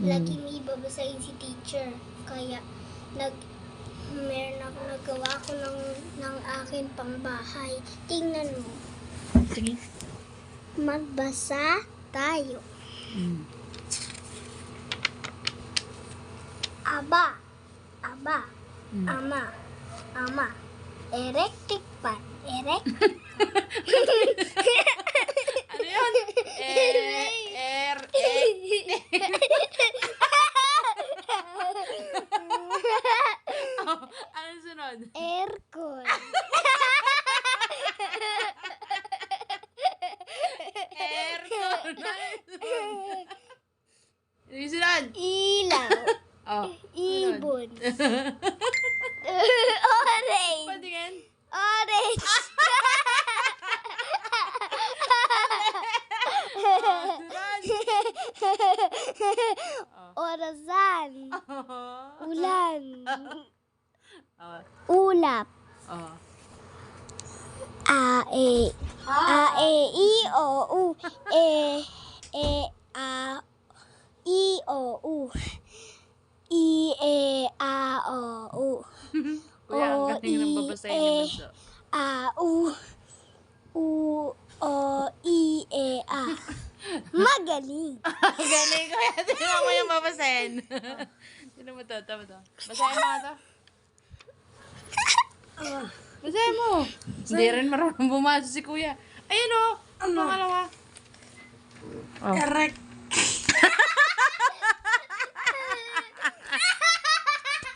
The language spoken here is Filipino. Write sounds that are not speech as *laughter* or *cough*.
Lagi may babasahin si teacher. Kaya, nag, meron ako nagawa ko ng, ng akin pangbahay. Tingnan mo. Sige. Magbasa tayo. Mm. Aba. Aba. Mm. Ama. Ama. Electric pan. Erect. *laughs* *laughs* ano sunod? Aircon. Aircon. *laughs* Ano sunod? Ilaw. Oh, sunod. Ibon. Orange. Patingin. Orange. *laughs* Oh, sunod. Oh. Orasan. Ulan. Oh. Ulap. Oh. A, E. A, E, I, O, U. E, E, A, I, O, U. I, E, A, O, U. Kuya, ang O, galing ng I, babasahin ni E. Bunso. A, U. U, O, I, E, A. Magaling. *laughs* Galing ko. Tingnan mo yung babasahin. *laughs* Tingnan mo to. Mo to. Basahin mo nga to. Basahin mo. Hindi rin marunong bumasa si kuya. Ayun o. Ang pangalawa. Oh. Erect.